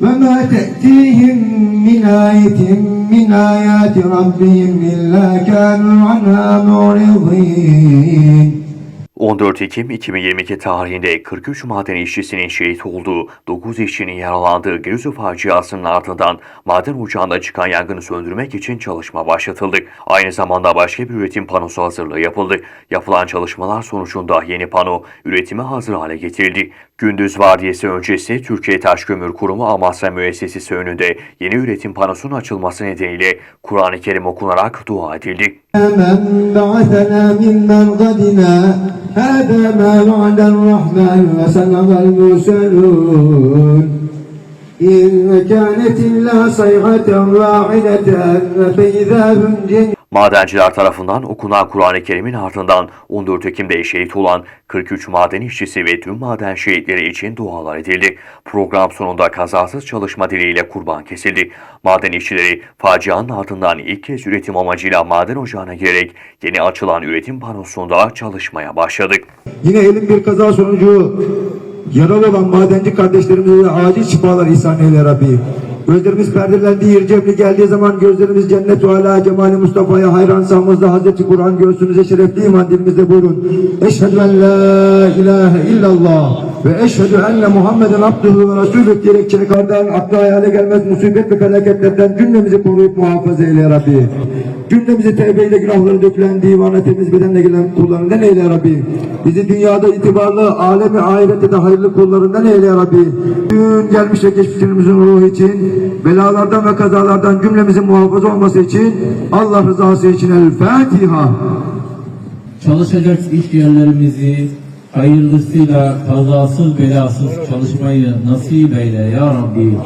وما تأتيهم من آية من آيات ربهم إلا كانوا عنها معرضين 14 Ekim 2022 tarihinde 43 maden işçisinin şehit olduğu, 9 işçinin yaralandığı Giresun faciasının ardından maden ocağında çıkan yangını söndürmek için çalışma başlatıldı. Aynı zamanda başka bir üretim panosu hazırlığı yapıldı. Yapılan çalışmalar sonucunda yeni pano üretime hazır hale getirildi. Gündüz vardiyası öncesi Türkiye Taşkömür Kurumu Amasya Müessesesi önünde yeni üretim panosunun açılması nedeniyle Kur'an-ı Kerim okunarak dua edildi. من بعثنا من مرقدنا هذا ما وعد الرحمن وصدق المرسلون إن كانت إلا صيحة واحدة فإذا هم جميع Madenciler tarafından okunan Kur'an-ı Kerim'in ardından 14 Ekim'de şehit olan 43 maden işçisi ve tüm maden şehitleri için dualar edildi. Program sonunda kazasız çalışma dileğiyle kurban kesildi. Maden işçileri facianın ardından ilk kez üretim amacıyla maden ocağına girerek yeni açılan üretim panosunda çalışmaya başladı. Yine elim bir kaza sonucu yaralı olan madenci kardeşlerimize de acil şifalar ihsan eyle Rabbi. Gözlerimiz perdelendi, ircemli geldiği zaman gözlerimiz cennet-i ala cemali Mustafa'ya hayran sahmızda Hazreti Kur'an göğsümüze şerefli iman dilimizde buyurun. Eşhedü en la ilahe illallah ve eşhedü enne Muhammeden abduhu ve resulü diyerek çekardan akla hayale gelmez musibet ve felaketlerden cümlemizi koruyup muhafaza eyle Rabbi. Cümlemizi tevbeyle günahları dökülen divana temiz bedenle gelen kullarından eyle Rabbi. Bizi dünyada itibarlı, alemi ahirette de hayırlı kullarından eyle Rabbi. Dün gelmiş ve geçmişlerimizin ruhu için, belalardan ve kazalardan cümlemizin muhafaza olması için, Allah rızası için El Fatiha. Çalışacak iş yerlerimizi hayırlısıyla kazasız belasız çalışmayı nasip eyle ya Rabbi.